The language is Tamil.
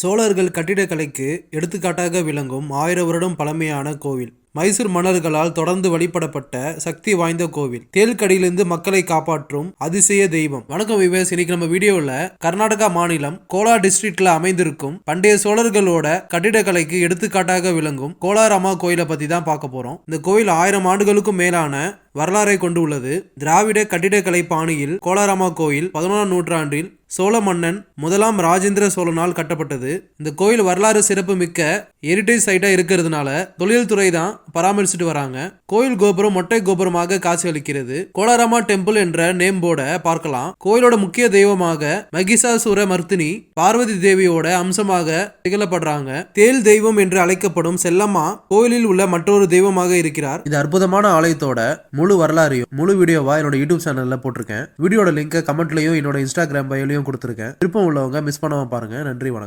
சோழர்கள் கட்டிடக்கலைக்கு எடுத்துக்காட்டாக விளங்கும் ஆயிரம் வருடம் பழமையான கோவில். மைசூர் மன்னர்களால் தொடர்ந்து வழிபடப்பட்ட சக்தி வாய்ந்த கோவில். தேல்கடியிலிருந்து மக்களை காப்பாற்றும் அதிசய தெய்வம். வணக்கம் விவேஸ். இன்னைக்கு நம்ம வீடியோவில் கர்நாடகா மாநிலம் கோலார் டிஸ்ட்ரிக்ட்ல அமைந்திருக்கும் பண்டைய சோழர்களோட கட்டிடக்கலைக்கு எடுத்துக்காட்டாக விளங்கும் கோலார் அம்மா கோயிலை பத்தி தான் பார்க்க போறோம். இந்த கோயில் ஆயிரம் ஆண்டுகளுக்கும் மேலான வரலாறை கொண்டு உள்ளது. திராவிட கட்டிடக்கலை பாணியில் கோலாரம்மா கோயில் பதினொன்றாம் நூற்றாண்டில் சோழ மன்னன் முதலாம் ராஜேந்திர சோழனால் கட்டப்பட்டது. இந்த கோயில் வரலாறு சிறப்பு மிக்க ஹெரிட்டேஜ் சைட்டா இருக்கிறதுனால தொழில்துறை தான் பராமரிச்சுட்டு வராங்க. கோயில் கோபுரம் மொட்டை கோபுரமாக காட்சி அளிக்கிறது கோலாரம்மா டெம்பிள் என்ற நேம் போர்டை பார்க்கலாம். கோயிலோட முக்கிய தெய்வமாக மகிஷாசுர மர்த்தினி பார்வதி தேவியோட அம்சமாக திகழப்படுறாங்க. தேல் தெய்வம் என்று அழைக்கப்படும் செல்லம்மா கோயிலில் உள்ள மற்றொரு தெய்வமாக இருக்கிறார். இது அற்புதமான ஆலயத்தோட முழு வரலாறையும் முழு வீடியோவா என்னோட யூடியூப் சேனல்ல போட்டிருக்கேன். வீடியோட லிங்க் கமெண்ட்லயும் என்னோட இன்ஸ்டாகிராம் பயோலையும் கொடுத்துருக்கேன். விருப்பம் உள்ளவங்க மிஸ் பண்ணாம பாருங்க. நன்றி வணக்கம்.